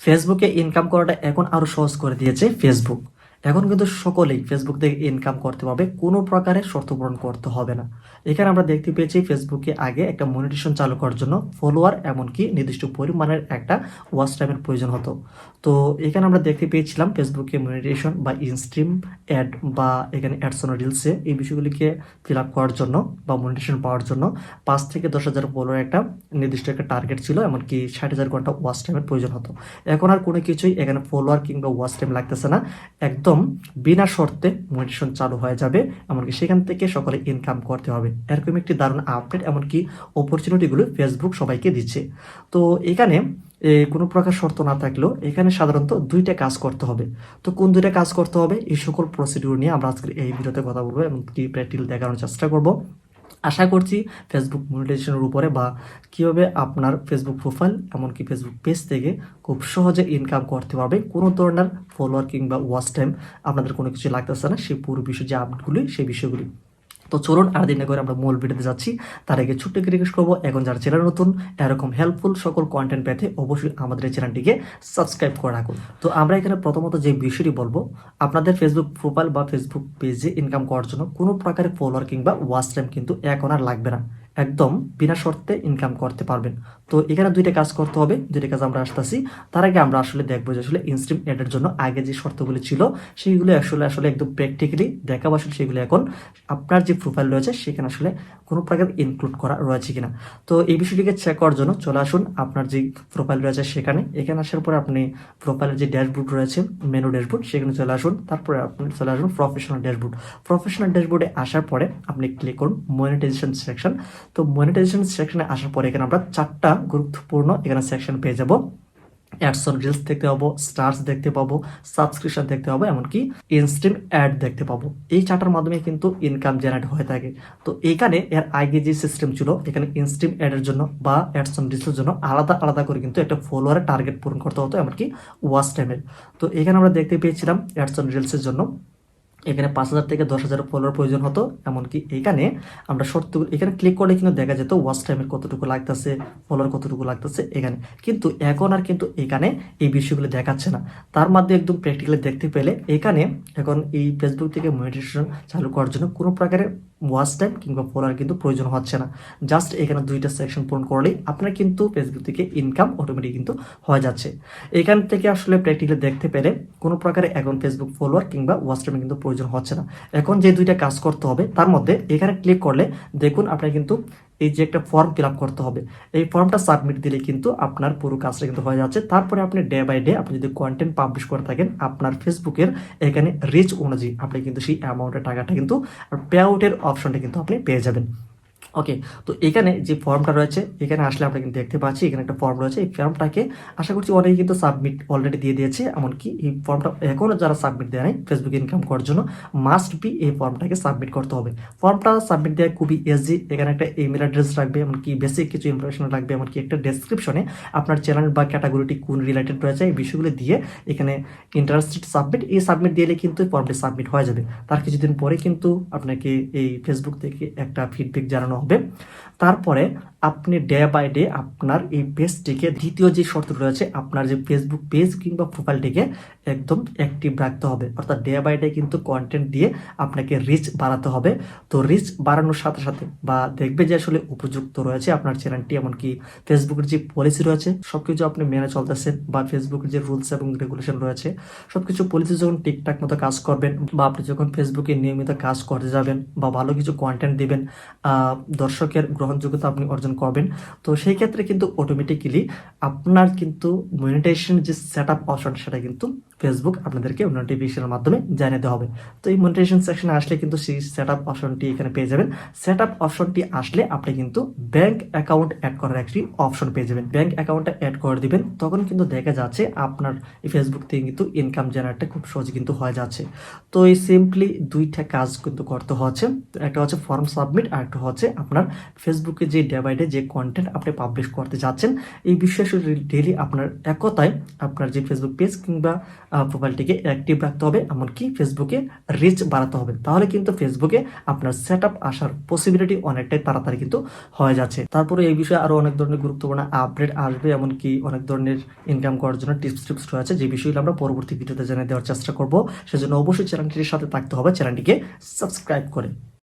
ফেসবুকে ইনকাম করাটা এখন আরও সহজ করে দিয়েছে ফেসবুক এখন কিন্তু সকলেই ফেসবুক থেকে ইনকাম করতে পারবে, কোনো প্রকারের শর্ত পূরণ করতে হবে না। এখানে আমরা দেখতে পেয়েছি ফেসবুকে আগে একটা মনিটেশন চালু করার জন্য ফলোয়ার এমনকি নির্দিষ্ট পরিমাণের একটা ওয়াচ টাইমের প্রয়োজন হতো। তো এখানে আমরা দেখতে পেয়েছিলাম ফেসবুকে মনিটেশন বা ইনস্ট্রিম অ্যাড বা এখানে অ্যাডসন রিলসে এই বিষয়গুলিকে ফিল আপ করার জন্য বা মনিটেশন পাওয়ার জন্য পাঁচ থেকে দশ হাজার ফলোয়ার একটা নির্দিষ্ট একটা টার্গেট ছিল, এমনকি ষাট হাজার ঘণ্টা ওয়াচ টাইমের প্রয়োজন হতো। এখন আর কোনো কিছুই এখানে ফলোয়ার কিংবা ওয়াচ টাইম লাগতেছে না। একদম বিনা শর্তে মনিটেশন চালু হয়ে যাবে, এমনকি সেখান থেকে সকলে ইনকাম করতে হবে। এরকম একটি দারুণ আপডেট এমনকি অপরচুনিটিগুলো ফেসবুক সবাইকে দিচ্ছে। তো এখানে কোনো প্রকার শর্ত না থাকলেও এখানে সাধারণত দুইটা কাজ করতে হবে। তো কোন দুইটা কাজ করতে হবে? এই সকল প্রসিডিউর নিয়ে আমরা আজকে এই ভিডিওতে কথা বলব এবং কি প্র্যাকটিক্যাল দেখানোর চেষ্টা করব। আশা করছি ফেসবুক মনিটাইজেশনের উপরে বা কীভাবে আপনার ফেসবুক প্রোফাইল এমনকি ফেসবুক পেজ থেকে খুব সহজে ইনকাম করতে পারবে, কোনো ধরনের ফলোয়ার কিংবা ওয়াচ টাইম আপনাদের কোনো কিছু লাগতেছে না সেই পুরো বিষয় যে আপডেটগুলি সেই বিষয়গুলি তো চলুন আর দিন করে আমরা মূল ভিডিওতে যাচ্ছি। তার আগে ছোট্ট একটি রিকোয়েস্ট করব, এখন যারা চ্যানেল নতুন এরকম হেল্পফুল সকল কন্টেন্ট পেতে অবশ্যই আমাদের এই চ্যানেলটিকে সাবস্ক্রাইব করে রাখুন। তো আমরা এখানে প্রথমত যে বিষয়টি বলব, আপনাদের ফেসবুক প্রোফাইল বা ফেসবুক পেজে ইনকাম করার জন্য কোনো প্রকারের ফলোয়ার কিংবা ওয়াচ টাইম কিন্তু এখন আর লাগবে না। একদম বিনা শর্তে ইনকাম করতে পারবেন। তো এখানে দুইটা কাজ করতে হবে, দুইটা কাজ আমরা আসতেছি। তার আগে আমরা আসলে দেখব যে আসলে ইনস্ট্রিম এডের জন্য আগে যে শর্তগুলি ছিল সেইগুলো আসলে আসলে একদম প্র্যাকটিক্যালি দেখাবো আসলে সেগুলো এখন। আপনার যে প্রোফাইল রয়েছে, সেখানে আসলে কোনো প্রকার ইনক্লুড করা রয়েছে কিনা। তো এই বিষয়টিকে চেক করার জন্য চলে আসুন আপনার যে প্রোফাইল রয়েছে সেখানে। এখানে আসার পরে আপনি প্রোফাইলের যে ড্যাশবোর্ড রয়েছে মেনু ড্যাশবোর্ড সেখানে চলে আসুন। তারপরে আপনি চলে আসুন প্রফেশনাল ড্যাশবোর্ড প্রফেশনাল ড্যাশবোর্ডে আসার পরে আপনি ক্লিক করুন মনিটাইজেশন সেকশন তো মনিটাইজেশন সেকশনে আসার পরে এখানে আমরা চারটা গুরুত্বপূর্ণ এখানে সেকশন পেয়ে যাব। অ্যাডসন রিলস দেখতে পাবো স্টার্স দেখতে পাবো সাবস্ক্রিপশন দেখতে পাবো, এমনকি ইনস্ট্রিম অ্যাড দেখতে পাবো। এই চারটার মাধ্যমে কিন্তু ইনকাম জেনারেট হয়ে থাকে। তো এখানে এর আগে যে সিস্টেম ছিল, এখানে ইনস্ট্রিম অ্যাডের জন্য বা অ্যাডসন রিলসের জন্য আলাদা আলাদা করে কিন্তু একটা ফলোয়ারের টার্গেট পূরণ করতে হতো, এমনকি ওয়াচ টাইমের তো এখানে আমরা দেখতে পেয়েছিলাম অ্যাডসন রিলসের জন্য এখানে পাঁচ হাজার থেকে দশ হাজার ফলোয়ার প্রয়োজন হতো, এমনকি এখানে আমরা শর্ত, এখানে ক্লিক করলে কিন্তু দেখা যেত ওয়াচ টাইমের কতটুকু লাগতেছে ফলোয়ার কতটুকু লাগতেছে এখানে। কিন্তু এখন আর কিন্তু এখানে এই বিষয়গুলো দেখাচ্ছে না। তার মাধ্যমে একদম প্র্যাকটিক্যালি দেখতে পেলে এখানে এখন এই ফেসবুক থেকে মনিটেশন চালু করার জন্য কোনো প্রকারের ওয়াচ টাইম কিংবা ফলোয়ার কিন্তু প্রয়োজন হচ্ছে না। জাস্ট এখানে দুইটা সেকশন পূরণ করলেই আপনার কিন্তু ফেসবুক থেকে ইনকাম অটোমেটিক কিন্তু হয়ে যাচ্ছে। এখান থেকে আসলে প্র্যাকটিক্যালি দেখতে পেলে কোনো প্রকারে এখন ফেসবুক ফলোয়ার কিংবা ওয়াচ টাইম কিন্তু প্রয়োজন হচ্ছে না। এখন যে দুইটা কাজ করতে হবে, তার মধ্যে এখানে ক্লিক করলে দেখুন আপনার কিন্তু এই যে একটা ফর্ম ফিল করতে হবে, এই ফর্মটা সাবমিট দিলে কিন্তু আপনার পুরো কাজটা কিন্তু হয়ে যাচ্ছে। তারপরে আপনি ডে বাই ডে আপনি যদি কন্টেন্ট পাবলিশ করে থাকেন, আপনার ফেসবুকের এখানে রিচ অনুযায়ী আপনি কিন্তু সেই অ্যামাউন্টের টাকাটা কিন্তু পে আউটের অপশনটা কিন্তু আপনি পেয়ে যাবেন। ওকে তো এখানে যে ফর্মটা রয়েছে, এখানে আসলে আমরা কিন্তু দেখতে পাচ্ছি, এখানে একটা ফর্ম রয়েছে। এই ফর্মটাকে আশা করছি অনেকে কিন্তু সাবমিট অলরেডি দিয়ে দিয়েছে, এমনকি এই ফর্মটা এখনও যারা সাবমিট দেয় নাই ফেসবুক ইনকাম করার জন্য মাস্ট বি এই ফর্মটাকে সাবমিট করতে হবে। ফর্মটা সাবমিট দেওয়া খুবই ইজি এখানে একটা ইমেল অ্যাড্রেস রাখবে, এমনকি বেসিক কিছু ইনফরমেশন রাখবে এমনকি একটা ডেসক্রিপশনে আপনার চ্যানেল বা ক্যাটাগরিটি কোন রিলেটেড রয়েছে, এই বিষয়গুলো দিয়ে এখানে ইন্টারেস্টেড সাবমিট এই সাবমিট দিলে কিন্তু ফর্মটি সাবমিট হয়ে যাবে। তার কিছুদিন পরে কিন্তু আপনাকে এই ফেসবুক থেকে একটা ফিডব্যাক জানানো হবে। তারপরে আপনি ডে বাই ডে আপনার এই পেজটিকে দ্বিতীয় যে শর্ত রয়েছে, আপনার যে ফেসবুক পেজ কিংবা প্রোফাইলটিকে একদম অ্যাক্টিভ রাখতে হবে। অর্থাৎ ডে বাই ডে কিন্তু কন্টেন্ট দিয়ে আপনাকে রিচ বাড়াতে হবে। তো রিচ বাড়ানোর সাথে সাথে বা দেখবে যে আসলে উপযুক্ত রয়েছে আপনার চ্যানেলটি এমনকি ফেসবুকের যে পলিসি রয়েছে সব কিছু আপনি মেনে চলতেছেন বা ফেসবুকের যে রুলস এবং রেগুলেশন রয়েছে সব কিছু পলিসি যখন ঠিকঠাক মতো কাজ করবেন বা আপনি যখন ফেসবুকে নিয়মিত কাজ করতে যাবেন বা ভালো কিছু কন্টেন্ট দিবেন দর্শকের গ্রহণযোগ্যতা আপনি অর্জন করবেন। তো সেই ক্ষেত্রে কিন্তু অটোমেটিক্যালি আপনার কিন্তু মনিটাইজেশন যে সেট আপ অপশন সেটা কিন্তু ফেসবুক আপনাদেরকে নোটিফিকেশনের মাধ্যমে জানিয়ে দেওয়া হবে। তো এই মনিটাইজেশন সেকশনে আসলে কিন্তু সেই সেট আপ অপশনটি এখানে পেয়ে যাবেন। সেট আপ অপশনটি আসলে আপনি কিন্তু ব্যাংক অ্যাকাউন্ট অ্যাড করার একটি অপশন পেয়ে যাবেন। ব্যাংক অ্যাকাউন্টটা অ্যাড করে দিবেন, তখন কিন্তু দেখা যাচ্ছে আপনার এই ফেসবুক থেকে কিন্তু ইনকাম জেনারেটটা খুব সহজে কিন্তু হয়ে যাচ্ছে। তো এই সিম্পলি দুইটা কাজ কিন্তু করতে হচ্ছে। একটা হচ্ছে ফর্ম সাবমিট আর একটা হচ্ছে আপনার ফেসবুকে যে ডে বাই ডে যে কন্টেন্ট আপনি পাবলিশ করতে যাচ্ছেন, এই বিষয়ে ডেলি আপনার একতায় আপনার যে ফেসবুক পেজ কিংবা প্রোফাইলটিকে অ্যাক্টিভ রাখতে হবে, এমনকি ফেসবুকে রিচ বাড়াতে হবে। তাহলে কিন্তু ফেসবুকে আপনার সেট আপ আসার পসিবিলিটি অনেকটাই তাড়াতাড়ি কিন্তু হয়ে যাচ্ছে। তারপরে এই বিষয়ে আরও অনেক ধরনের গুরুত্বপূর্ণ আপডেট আসবে, এমনকি অনেক ধরনের ইনকাম করার জন্য টিপস টিপস রয়েছে। যে বিষয়গুলো আমরা পরবর্তী ভিডিওতে জানিয়ে দেওয়ার চেষ্টা করব, সেজন্য অবশ্যই চ্যানেলটির সাথে থাকতে হবে। চ্যানেলটিকে সাবস্ক্রাইব করে।